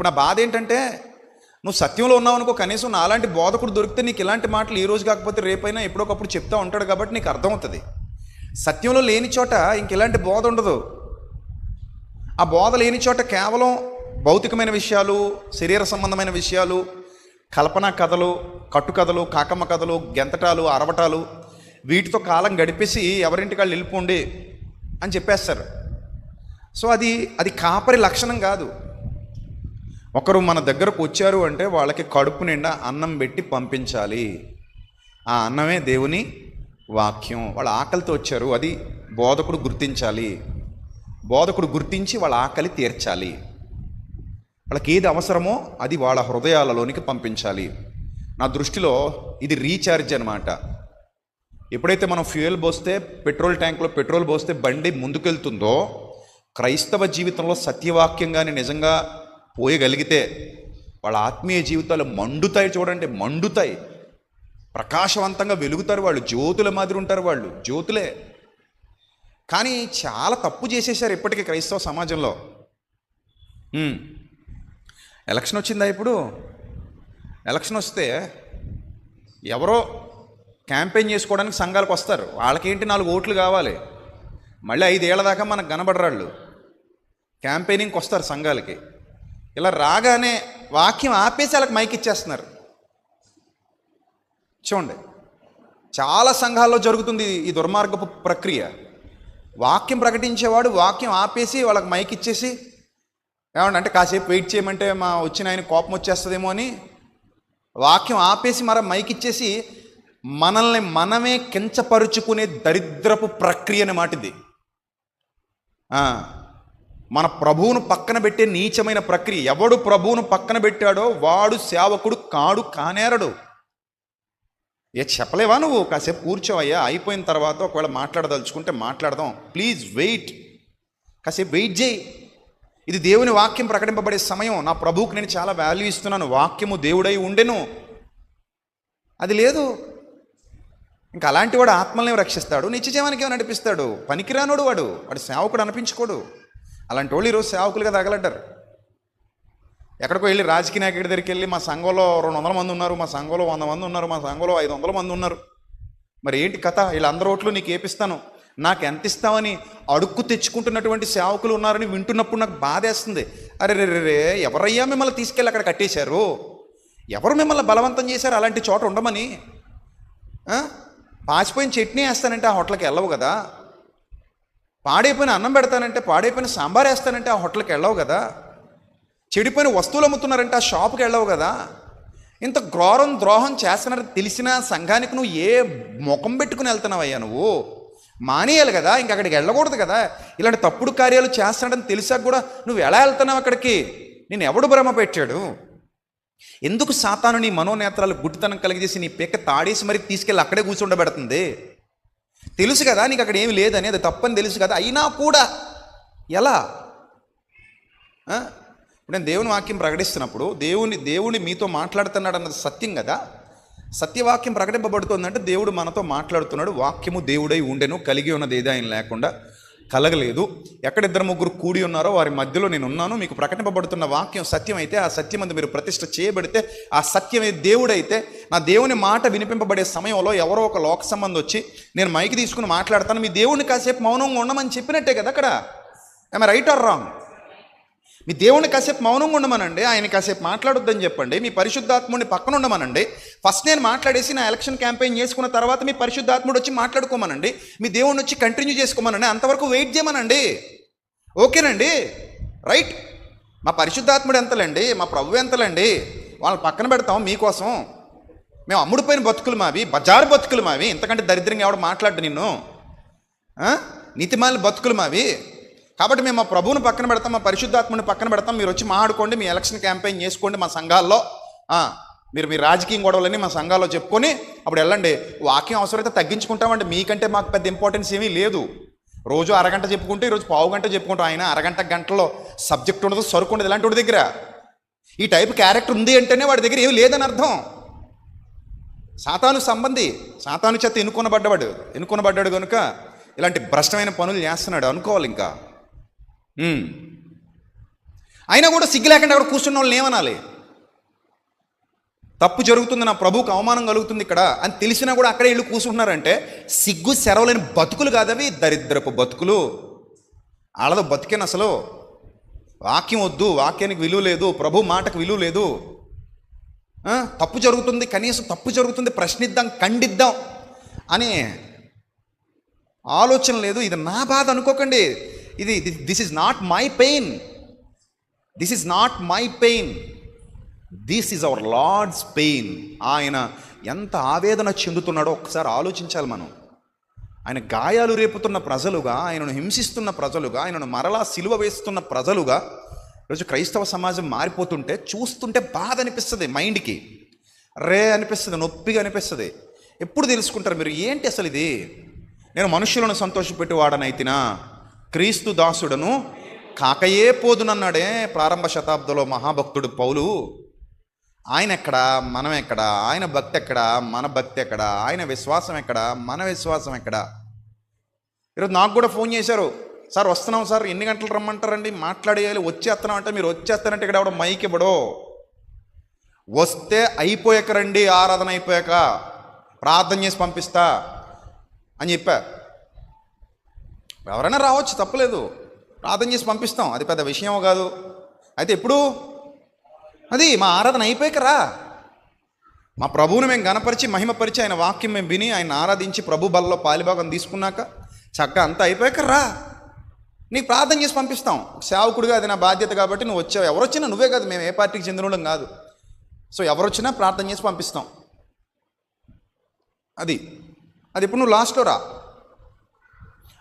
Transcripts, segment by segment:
ఇప్పుడు నా బాధ ఏంటంటే నువ్వు సత్యంలో ఉన్నావు అనుకో కనీసం నాలాంటి బోధకుడు దొరికితే నీకు ఇలాంటి మాటలు ఈ రోజు కాకపోతే రేపైనా ఎప్పుడోకప్పుడు చెప్తా ఉంటాడు కాబట్టి నీకు అర్థమవుతుంది. సత్యంలో లేని చోట ఇంక ఇలాంటి బోధ ఉండదు. ఆ బోధ లేని చోట కేవలం భౌతికమైన విషయాలు శరీర సంబంధమైన విషయాలు కల్పన కథలు కట్టుకథలు కాకమ్మ కథలు గెంతటాలు అరవటాలు వీటితో కాలం గడిపేసి ఎవరింటికి వాళ్ళు వెళ్ళిపోండి అని చెప్పేస్తారు. సో అది అది కాపరి లక్షణం కాదు. ఒకరు మన దగ్గరకు వచ్చారు అంటే వాళ్ళకి కడుపు నిండా అన్నం పెట్టి పంపించాలి. ఆ అన్నమే దేవుని వాక్యం. వాళ్ళ ఆకలితో వచ్చారు. అది బోధకుడు గుర్తించాలి. బోధకుడు గుర్తించి వాళ్ళ ఆకలి తీర్చాలి. వాళ్ళకి ఏది అవసరమో అది వాళ్ళ హృదయాలలోనికి పంపించాలి. నా దృష్టిలో ఇది రీఛార్జ్ అనమాట ఎప్పుడైతే మనం ఫ్యూయల్ పోస్తే పెట్రోల్ ట్యాంక్లో పెట్రోల్ పోస్తే బండి ముందుకెళ్తుందో క్రైస్తవ జీవితంలో సత్యవాక్యం కానీ నిజంగా పోయగలిగితే వాళ్ళ ఆత్మీయ జీవితాలు మండుతాయి చూడండి మండుతాయి. ప్రకాశవంతంగా వెలుగుతారు వాళ్ళు జ్యోతుల మాదిరి ఉంటారు వాళ్ళు జ్యోతులే. కానీ చాలా తప్పు చేసేసారు ఇప్పటికీ క్రైస్తవ సమాజంలో. ఎలక్షన్ వచ్చిందా ఇప్పుడు? ఎలక్షన్ వస్తే ఎవరో క్యాంపెయిన్ చేసుకోవడానికి సంఘాలకు వస్తారు. వాళ్ళకేంటి నాలుగు ఓట్లు కావాలి? మళ్ళీ ఐదేళ్ళ దాకా మనకు కనబడరాళ్ళు. క్యాంపెయినింగ్కి వస్తారు సంఘాలకి. ఇలా రాగానే వాక్యం ఆపేసి వాళ్ళకి మైక్ ఇచ్చేస్తున్నారు. చూడండి చాలా సంఘాల్లో జరుగుతుంది ఈ దుర్మార్గపు ప్రక్రియ. వాక్యం ప్రకటించేవాడు వాక్యం ఆపేసి వాళ్ళకి మైక్ ఇచ్చేసి ఏమండి అంటే కాసేపు వెయిట్ చేయమంటే మా వచ్చిన ఆయన కోపం వచ్చేస్తుందేమో అని వాక్యం ఆపేసి మరి మైక్ ఇచ్చేసి మనల్ని మనమే కించపరుచుకునే దరిద్రపు ప్రక్రియ అని మాటిది మన ప్రభువును పక్కన పెట్టే నీచమైన ప్రక్రియ. ఎవడు ప్రభువును పక్కన పెట్టాడో వాడు సేవకుడు కాడు కానేరడు. ఏ చెప్పలేవా నువ్వు? కాసేపు కూర్చోవయ్యా. అయిపోయిన తర్వాత ఒకవేళ మాట్లాడదలుచుకుంటే మాట్లాడదాం. Please wait. కాసేపు వెయిట్ చేయి. ఇది దేవుని వాక్యం ప్రకటింపబడే సమయం. నా ప్రభువుకి నేను చాలా వాల్యూ ఇస్తున్నాను. వాక్యము దేవుడై ఉండెను. అది లేదు. ఇంకా అలాంటి వాడు ఆత్మల్ని రక్షిస్తాడు. నిత్యజీవానికి ఏమైనా నడిపిస్తాడు? పనికిరానోడు వాడు. వాడు సేవకుడు అనిపించుకోడు. అలాంటి వాళ్ళు ఈరోజు సేవకులుగా తగలడ్డారు. ఎక్కడికో వెళ్ళి రాజకీయ నాయకుడి దగ్గరికి వెళ్ళి మా సంఘంలో రెండు వందల మంది ఉన్నారు మా సంఘంలో వంద మంది ఉన్నారు మా సంఘంలో ఐదు వందల మంది ఉన్నారు. మరి ఏంటి కథ? వీళ్ళందరూ ఓట్లు నీకు ఏపిస్తాను. నాకు ఎంత ఇస్తామని అడుక్కు తెచ్చుకుంటున్నటువంటి సేవకులు ఉన్నారని వింటున్నప్పుడు నాకు బాధేస్తుంది అరే రే రే ఎవరయ్యా మిమ్మల్ని తీసుకెళ్ళి అక్కడ కట్టేశారు? ఎవరు మిమ్మల్ని బలవంతం చేశారు? అలాంటి చోట ఉండమని. ఆ? పాచిపోయిన చట్నీ వేస్తానంటే ఆ హోటల్కి వెళ్ళవు కదా. పాడైపోయిన అన్నం పెడతానంటే పాడైపోయిన సాంబార్ వేస్తానంటే ఆ హోటల్కి వెళ్ళవు కదా? చెడిపోయిన వస్తువులు అమ్ముతున్నారంటే ఆ షాప్కి వెళ్ళవు కదా? ఇంత ఘోరం ద్రోహం చేస్తున్నారని తెలిసిన సంఘానికి నువ్వు ఏ ముఖం పెట్టుకుని వెళ్తున్నావయ్యా నువ్వు? మానేయాలి కదా ఇంక అక్కడికి వెళ్ళకూడదు కదా? ఇలాంటి తప్పుడు కార్యాలు చేస్తున్నాడని తెలిసాక కూడా నువ్వు ఎలా వెళ్తున్నావు అక్కడికి? నేను ఎవడు భ్రమ పెట్టాడు? ఎందుకు సాతాను నీ మనోనేత్రాలు గుడ్డితనం కలిగజేసి నీ పెక్క తాడేసి మరి తీసుకెళ్ళి అక్కడే కూర్చుండబెడుతుంది? తెలుసు కదా నీకు అక్కడ ఏమి లేదని అది తప్పని తెలుసు కదా అయినా కూడా. ఎలా? ఇప్పుడు నేను దేవుని వాక్యం ప్రకటిస్తున్నప్పుడు దేవుని దేవుని మీతో మాట్లాడుతున్నాడు అన్నది సత్యం కదా. సత్యవాక్యం ప్రకటింపబడుతుందంటే దేవుడు మనతో మాట్లాడుతున్నాడు వాక్యము దేవుడై ఉండెను కలిగి ఉన్నది ఏదైనా లేకుండా. కలగలేదు. ఎక్కడ ఇద్దరు ముగ్గురు కూడి ఉన్నారో వారి మధ్యలో నేను ఉన్నాను మీకు ప్రకటింపబడుతున్న వాక్యం సత్యం అయితే ఆ సత్యం అందు మీరు ప్రతిష్ట చేయబడితే ఆ సత్యమే దేవుడైతే నా దేవుని మాట వినిపింపబడే సమయంలో ఎవరో ఒక లోక సంబంధం వచ్చి నేను మైకి తీసుకుని మాట్లాడతాను మీ దేవుని కాసేపు మౌనంగా ఉండమని చెప్పినట్టే కదా అక్కడ. ఐ రైట్ ఆర్ రాంగ్ మీ దేవుని కాసేపు మౌనంగా ఉండమనండి ఆయన కాసేపు మాట్లాడొద్దని చెప్పండి మీ పరిశుద్ధాత్ముడిని పక్కన ఉండమనండి. ఫస్ట్ నేను మాట్లాడేసి నా ఎలక్షన్ క్యాంపెయిన్ చేసుకున్న తర్వాత మీ పరిశుద్ధాత్ముడు వచ్చి మాట్లాడుకోమనండి మీ దేవుడిని వచ్చి కంటిన్యూ చేసుకోమనండి అంతవరకు వెయిట్ చేయమనండి. ఓకేనండి? రైట్. మా పరిశుద్ధాత్ముడు ఎంతలండి? మా ప్రభు ఎంతలండి? వాళ్ళని పక్కన పెడతాం మీకోసం. మేము అమ్ముడిపోయిన బతుకులు మావి బజారు బతుకులు మావి ఇంతకంటే దరిద్రంగా ఎవడు మాట్లాడు నిన్ను? ఆ? బతుకులు మావి. కాబట్టి మేము మా ప్రభువుని పక్కన పెడతాం మా పరిశుద్ధాత్మని పక్కన పెడతాం. మీరు వచ్చి మాట్లాడుకోండి మీ ఎలక్షన్ క్యాంపెయిన్ చేసుకోండి మా సంఘాల్లో. మీరు మీ రాజకీయం గొడవలని మా సంఘాల్లో చెప్పుకొని అప్పుడు వెళ్ళండి. వాక్యం అవసరమైతే తగ్గించుకుంటామండి. మీకంటే మాకు పెద్ద ఇంపార్టెన్స్ ఏమీ లేదు. రోజు అరగంట చెప్పుకుంటే ఈరోజు పావు గంట చెప్పుకుంటాం. ఆయన అరగంట గంటలో సబ్జెక్ట్ ఉండదు సరుకు ఉండదు ఇలాంటి వాడి దగ్గర. ఈ టైప్ క్యారెక్టర్ ఉంది అంటేనే వాడి దగ్గర ఏమి లేదని అర్థం. సాతాను సంబంధి సాతాను చేత ఎన్నుకొనబడ్డవాడు ఎన్నుకొనబడ్డాడు కనుక ఇలాంటి భ్రష్టమైన పనులు చేస్తున్నాడు. అనుకోవాలి ఇంకా. అయినా కూడా సిగ్గు లేకుండా అక్కడ కూర్చున్న వాళ్ళని ఏమనాలి? తప్పు జరుగుతుంది నా ప్రభువుకు అవమానం కలుగుతుంది ఇక్కడ అని తెలిసినా కూడా అక్కడే వెళ్ళి కూర్చుంటున్నారంటే సిగ్గు సెరవలేని బతుకులు కాదవి దరిద్రపు బతుకులు. వాళ్ళతో బతికేను అసలు? వాక్యం వద్దు వాక్యానికి విలువ లేదు ప్రభు మాటకు విలువ లేదు. తప్పు జరుగుతుంది కనీసం తప్పు జరుగుతుంది ప్రశ్నిద్దాం ఖండిద్దాం అని ఆలోచన లేదు. ఇది నా బాధ అనుకోకండి. ఇది this is not my pain. This is not my pain. This is our lord's pain. ఆయన ఎంత ఆవేదన చెందుతున్నాడో ఒకసారి ఆలోచించాలి మనం. ఆయన గాయాలు రేపుతున్న ప్రజలుగా ఆయనను హింసిస్తున్న ప్రజలుగా ఆయనను మరలా సిలువ వేస్తున్న ప్రజలుగా ఈరోజు క్రైస్తవ సమాజం మారిపోతుంటే చూస్తుంటే బాధ అనిపిస్తుంది మైండ్కి. రే అనిపిస్తుంది నొప్పిగా అనిపిస్తుంది. ఎప్పుడు తెలుసుకుంటారు మీరు ఏంటి అసలు ఇది? నేను మనుషులను సంతోషపెట్టేవాడనైతినా? క్రీస్తు దాసుడను కాకయే పోదునన్నాడే ప్రారంభ శతాబ్దంలో మహాభక్తుడు పౌలు. ఆయన ఎక్కడ? మనం ఎక్కడ? ఆయన భక్తి ఎక్కడ? మన భక్తి ఎక్కడ? ఆయన విశ్వాసం ఎక్కడ? మన విశ్వాసం ఎక్కడ? ఈరోజు నాకు కూడా ఫోన్ చేశారు. సార్ వస్తున్నాం సార్. ఎన్ని గంటలు రమ్మంటారండి? మాట్లాడేయాలి. వచ్చేస్తున్నాం అంటే మీరు వచ్చేస్తానంటే ఇక్కడ ఎవడో మైక్ ఇవ్వడు. వస్తే అయిపోయాక రండి. ఆరాధన అయిపోయాక. ప్రార్థన చేసి పంపిస్తా. అని చెప్పా. ఎవరైనా రావచ్చు తప్పలేదు. ప్రార్థన చేసి పంపిస్తాం. అది పెద్ద విషయం కాదు. అయితే ఎప్పుడు? అది మా ఆరాధన అయిపోయాక రా. మా ప్రభువుని మేము గణపరిచి మహిమపరిచి ఆయన వాక్యం మేము విని ఆయన ఆరాధించి ప్రభు బలలో పాలిభాగం తీసుకున్నాక చక్కగా అంతా అయిపోయాక రా. నీకు ప్రార్థన చేసి పంపిస్తాం. సేవకుడిగా అది నా బాధ్యత కాబట్టి నువ్వు వచ్చావు. ఎవరు వచ్చినా నువ్వే కాదు మేము ఏ పార్టీకి చెందిన కాదు. సో ఎవరు వచ్చినా ప్రార్థన చేసి పంపిస్తాం. అది. అది ఇప్పుడు నువ్వు లాస్ట్లో రా.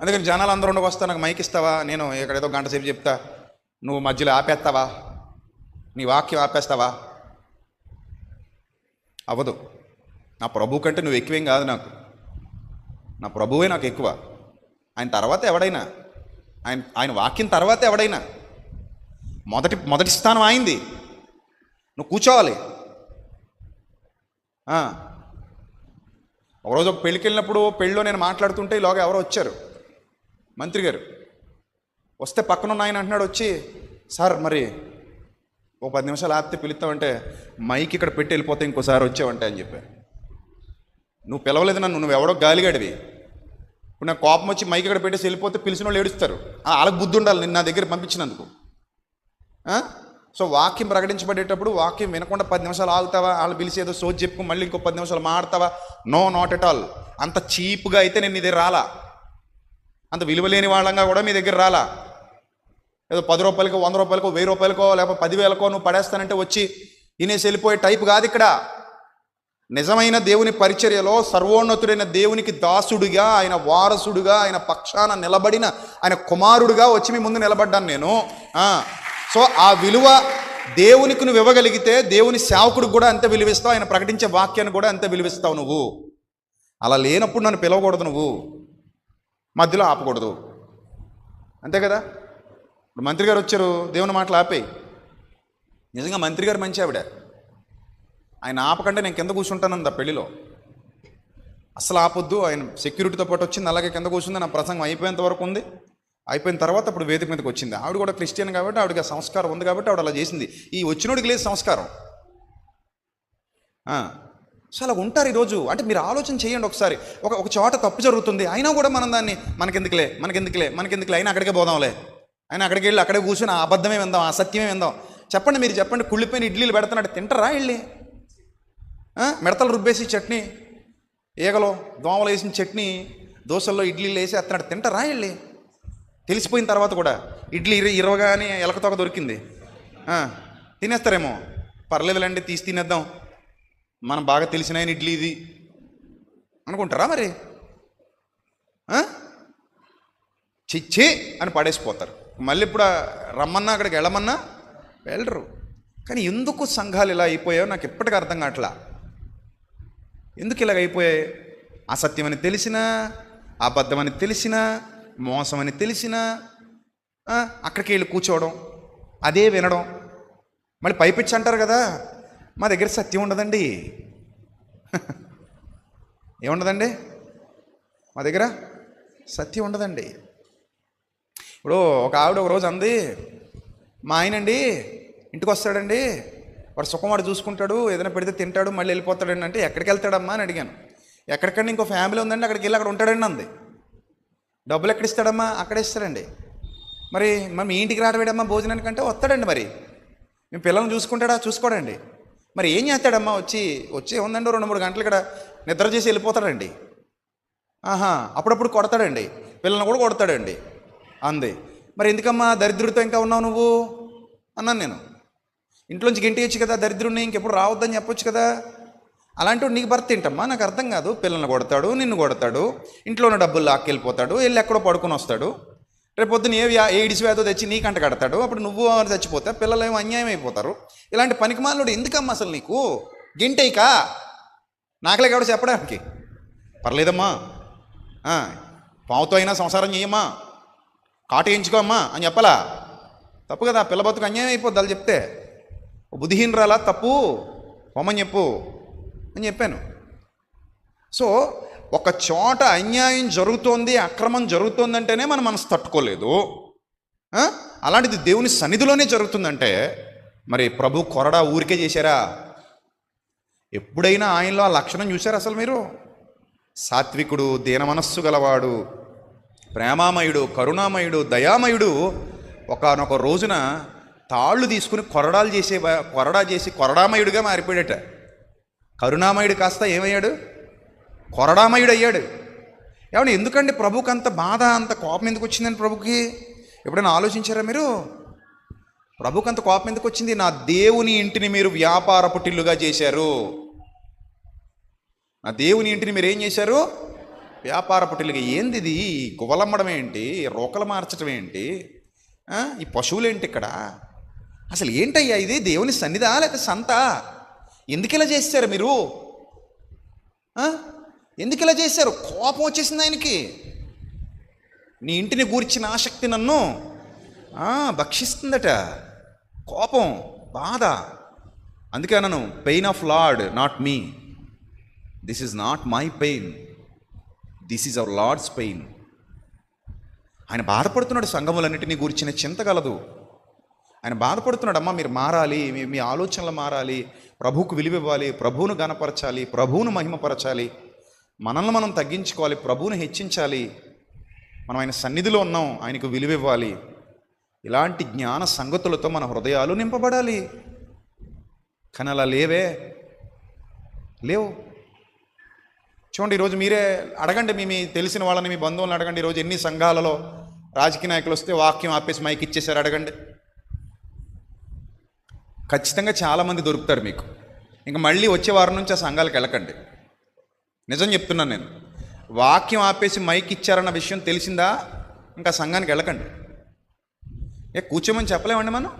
అందుకని జనాలు అందరూ ఉండకు వస్తా నాకు మైక్ ఇస్తావా? నేను ఇక్కడ ఏదో గంట సేపు చెప్తా. నువ్వు మధ్యలో ఆపేస్తావా? నీ వాక్యం ఆపేస్తావా? అవ్వదు. నా ప్రభు కంటే నువ్వు ఎక్కువేం కాదు నాకు. నా ప్రభువే నాకు ఎక్కువ. ఆయన తర్వాత ఎవడైనా? ఆయన ఆయన వాక్యం తర్వాత ఎవడైనా? మొదటి మొదటి స్థానం ఆయింది నువ్వు కూర్చోవాలి. ఒకరోజు పెళ్ళికి వెళ్ళినప్పుడు పెళ్ళిలో నేను మాట్లాడుతుంటే ఈలోగా ఎవరో వచ్చారు. మంత్రి గారు వస్తే పక్కనున్న ఆయన అంటున్నాడు వచ్చి సార్ మరి ఒక పది నిమిషాలు ఆపితే పిలుస్తామంటే మైక్ ఇక్కడ పెట్టి వెళ్ళిపోతే ఇంకోసారి వచ్చావంటే అని చెప్పాను నువ్వు పిలవలేదు నన్ను నువ్వు ఎవడో గాలిగాడివి. ఇప్పుడు నాకు కోపం వచ్చి మైక్ ఇక్కడ పెట్టేసి వెళ్ళిపోతే పిలిచిన వాళ్ళు ఏడుస్తారు. వాళ్ళకి బుద్ధి ఉండాలి నిన్న నా దగ్గర పంపించినందుకు. సో వాక్యం ప్రకటించబడేటప్పుడు వాక్యం వినకుండా పది నిమిషాలు ఆగుతావా? వాళ్ళు పిలిచి ఏదో సోచి చెప్పుకో మళ్ళీ ఇంకో పది నిమిషాలు మాడతావా? No not at all. అంత చీప్గా అయితే నేను ఇది రాలా. అంత విలువలేని వాళ్ళంగా కూడా మీ దగ్గర రాలా? ఏదో పది రూపాయలకో వంద రూపాయలకో వెయ్యి రూపాయలకో లేకపోతే పదివేలకో నువ్వు పడేస్తానంటే వచ్చి తినేసి వెళ్ళిపోయే టైప్ కాదు ఇక్కడ. నిజమైన దేవుని పరిచర్యలో సర్వోన్నతుడైన దేవునికి దాసుడిగా ఆయన వారసుడుగా ఆయన పక్షాన నిలబడిన ఆయన కుమారుడుగా వచ్చి మీ ముందు నిలబడ్డాను నేను. సో ఆ విలువ దేవునికి నువ్వు ఇవ్వగలిగితే దేవుని సేవకుడికి కూడా అంత విలువిస్తావు ఆయన ప్రకటించే వాక్యాన్ని కూడా అంతే విలువిస్తావు నువ్వు? అలా లేనప్పుడు నన్ను పిలవకూడదు నువ్వు. మధ్యలో ఆపకూడదు. అంతే కదా? ఇప్పుడు మంత్రి గారు వచ్చారు దేవుని మాటలు ఆపేయి. నిజంగా మంత్రి గారు మంచి ఆవిడ. ఆయన ఆపకంటే నేను కింద కూర్చుంటానంద పెళ్ళిలో? అసలు ఆపొద్దు ఆయన సెక్యూరిటీతో పాటు వచ్చింది అలాగే కింద కూర్చుంది నా ప్రసంగం అయిపోయేంత వరకు ఉంది. అయిపోయిన తర్వాత అప్పుడు వేదిక మీదకి వచ్చింది. ఆవిడ కూడా క్రిస్టియన్ కాబట్టి ఆవిడకి ఆ సంస్కారం ఉంది కాబట్టి ఆవిడ అలా చేసింది. ఈ వచ్చినోడికి లేదు సంస్కారం. సో అలా ఉంటారు ఈరోజు. అంటే మీరు ఆలోచన చేయండి ఒకసారి. ఒక ఒక చోట తప్పు జరుగుతుంది. అయినా కూడా మనం దాన్ని మనకెందుకులే మనకెందుకులే మనకెందుకులే అయినా అక్కడికే పోదాంలే. అయినా అక్కడికి వెళ్ళి అక్కడే కూర్చొని ఆ అబద్ధమే విందాం ఆ సత్యమే విందాం. చెప్పండి మీరు చెప్పండి కుళ్ళిపోయిన ఇడ్లీలు పెడుతున్నాడు తింటారా వెళ్ళి? మిడతలు రుబ్బేసి చట్నీ ఈగలో దోమలు వేసిన చట్నీ దోశల్లో ఇడ్లీలు వేసి అత్తనాడు తింటారా వెళ్ళి? తెలిసిపోయిన తర్వాత కూడా ఇడ్లీ ఇర ఇరవగానే ఎలకతోక దొరికింది. తినేస్తారేమో. పర్లేదులేండి తీసి తినేద్దాం. మనం బాగా తెలిసిన ఆయన ఇడ్లీ ఇది అనుకుంటారా మరి? ఆ? చిచ్చి అని పడేసిపోతారు. మళ్ళీ ఇప్పుడు రమ్మన్నా అక్కడికి వెళ్ళమన్నా వెళ్ళరు. కానీ ఎందుకు సంఘాలు ఇలా అయిపోయాయో నాకు ఎప్పటికీ అర్థం కావట్లా. ఎందుకు ఇలాగ అయిపోయాయి? అసత్యమని తెలిసినా అబద్ధమని తెలిసినా మోసమని తెలిసినా అక్కడికి వెళ్ళి కూర్చోవడం అదే వినడం. మళ్ళీ పైపిచ్చి అంటారు కదా మా దగ్గర సత్యం ఉండదండి. ఏముండదండి? మా దగ్గర సత్యం ఉండదండి. ఇప్పుడు ఒక ఆవిడ ఒక రోజు అంది మా ఆయనండి ఇంటికి వస్తాడండి. వాడు సుఖం వాడు చూసుకుంటాడు ఏదైనా పెడితే తింటాడు మళ్ళీ వెళ్ళిపోతాడండి అంటే ఎక్కడికి వెళ్తాడమ్మా? అని అడిగాను. ఎక్కడికండి? ఇంకో ఫ్యామిలీ ఉందండి అక్కడికి వెళ్ళి అక్కడ ఉంటాడండి అంది. డబ్బులు ఎక్కడ ఇస్తాడమ్మా? అక్కడ ఇస్తాడండి. మరి మరి మీ ఇంటికి రాడవేడమ్మా భోజనానికి అంటే వస్తాడండి మరి. మీ పిల్లల్ని చూసుకుంటాడా? చూసుకోడండి. మరి ఏం చేస్తాడమ్మా? వచ్చి వచ్చి ఉందండి రెండు మూడు గంటలు ఇక్కడ నిద్ర చేసి వెళ్ళిపోతాడండి. ఆహా అప్పుడప్పుడు కొడతాడండి. పిల్లల్ని కూడా కొడతాడండి. అంది. మరి ఎందుకమ్మా దరిద్రుడితో ఇంకా ఉన్నావు నువ్వు? అన్నాను నేను. ఇంట్లోంచి గెంటేయచ్చు కదా దరిద్రుడిని ఇంకెప్పుడు రావద్దని చెప్పొచ్చు కదా? అలాంటి నీకు భర్త ఏంటమ్మా? నాకు అర్థం కాదు. పిల్లల్ని కొడతాడు నిన్ను కొడతాడు. ఇంట్లో ఉన్న డబ్బులు లాక్కెళ్ళిపోతాడు వెళ్ళి ఎక్కడో పడుకొని వస్తాడు. రేపు పొద్దున ఏ వ్యా ఏ ఇడిసి వ్యాధో తెచ్చి నీకంట కడతాడు అప్పుడు నువ్వు అని చచ్చిపోతే పిల్లలు ఏమో అన్యాయం అయిపోతారు. ఇలాంటి పనికిమాలుడు ఎందుకమ్మా అసలు నీకు? గింటైకా నాకలే కాబట్టి చెప్పడానికి. పర్లేదమ్మా. పావుతో అయినా సంసారం చేయమ్మా కాటు అమ్మా అని చెప్పలా? తప్పు కదా పిల్ల బతుకు అన్యాయం అయిపోద్ది వాళ్ళు చెప్తే. బుద్ధిహీనరాలా? తప్పు. పొమ్మని చెప్పు అని చెప్పాను. సో ఒక చోట అన్యాయం జరుగుతోంది అక్రమం జరుగుతోందంటేనే మన మనసు తట్టుకోలేదు. అలాంటిది దేవుని సన్నిధిలోనే జరుగుతుందంటే మరి ప్రభు కొరడా ఊరికే చేశారా? ఎప్పుడైనా ఆయనలో ఆ లక్షణం చూశారు అసలు మీరు? సాత్వికుడు దీన మనస్సు గలవాడు ప్రేమామయుడు కరుణామయుడు దయామయుడు ఒకనొక రోజున తాళ్ళు తీసుకుని కొరడాలు చేసే కొరడా చేసి కొరడామయుడిగా మారిపోయాడట. కరుణామయుడు కాస్త ఏమయ్యాడు? కొరడామయుడు అయ్యాడు ఏమన్నా ఎందుకండి ప్రభుకి అంత బాధ అంత కోపం ఎందుకు వచ్చిందని ప్రభుకి? ఎప్పుడైనా ఆలోచించారా మీరు? ప్రభుకి అంత కోపం ఎందుకు వచ్చింది? నా దేవుని ఇంటిని మీరు వ్యాపార పుట్టిల్లుగా చేశారు. నా దేవుని ఇంటిని మీరు ఏం చేశారు? వ్యాపార పుట్టిల్లుగా ఏంది ఇది? గువలమ్మడం ఏంటి? రోకలు మార్చడం ఏంటి? ఈ పశువులు ఏంటి ఇక్కడ? అసలు ఏంటయ్యా ఇది? దేవుని సన్నిధా లేకపోతే సంత? ఎందుకు ఇలా చేశారు మీరు? ఎందుకు ఇలా చేశారు? కోపం వచ్చేసింది ఆయనకి. నీ ఇంటిని గూర్చిన ఆసక్తి నన్ను భక్షిస్తుందట. కోపం బాధ. అందుకే అన్నాను pain of lord not me this is not my pain this is our lord's pain ఆయన బాధపడుతున్నాడు సంఘములన్నిటినీ గురించిన చింత కలదు ఆయన బాధపడుతున్నాడు అమ్మా మీరు మారాలి మీ మీ ఆలోచనలు మారాలి ప్రభువుకు విలువ ఇవ్వాలి ప్రభువును గనపరచాలి ప్రభువును మహిమపరచాలి. మనల్ని మనం తగ్గించుకోవాలి ప్రభువుని హెచ్చించాలి మనం ఆయన సన్నిధిలో ఉన్నాం ఆయనకు విలువివ్వాలి. ఇలాంటి జ్ఞాన సంగతులతో మన హృదయాలు నింపబడాలి. కానీ అలా లేవే. లేవు. చూడండి ఈరోజు మీరే అడగండి మీ మీ తెలిసిన వాళ్ళని మీ బంధువులను అడగండి ఈరోజు ఎన్ని సంఘాలలో రాజకీయ నాయకులు వస్తే వాక్యం ఆపేసి మైక్ ఇచ్చేసారు అడగండి. ఖచ్చితంగా చాలామంది దొరుకుతారు మీకు. ఇంకా మళ్ళీ వచ్చే వారం నుంచి ఆ సంఘాలకు వెళ్ళకండి. నిజం చెప్తున్నాను నేను. వాక్యం ఆపేసి మైక్ ఇచ్చారన్న విషయం తెలిసిందా? ఇంకా సంఘానికి వెళ్ళకండి. ఏ కూర్చోమని చెప్పలేమండి మనం?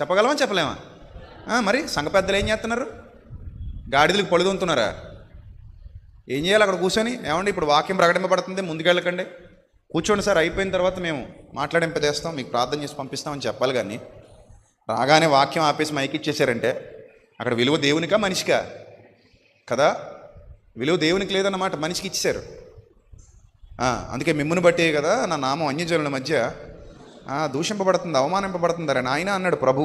చెప్పగలమా చెప్పలేమా? మరి సంఘ పెద్దలు ఏం చేస్తున్నారు? గాడిదలకు పడుదొంతున్నారా ఏం చేయాలి అక్కడ కూర్చొని? ఏమండి ఇప్పుడు వాక్యం ప్రకటింపబడుతుంది ముందుకెళ్ళకండి కూర్చోండి సార్ అయిపోయిన తర్వాత మేము మాట్లాడింపజేస్తాం మీకు ప్రార్థన చేసి పంపిస్తామని చెప్పాలి కానీ రాగానే వాక్యం ఆపేసి మైక్ ఇచ్చేశారంటే అక్కడ విలువ దేవునికా మనిషికా? కదా? విలువ దేవునికి లేదన్నమాట మనిషికి ఇచ్చారు అందుకే మిమ్మును బట్టే కదా నా నామం అన్యజనుల మధ్య దూషింపబడుతుంది అవమానింపబడుతుంది అని ఆయన అన్నాడు ప్రభు.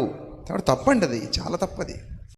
కాబట్టి తప్పండి అది చాలా తప్పది.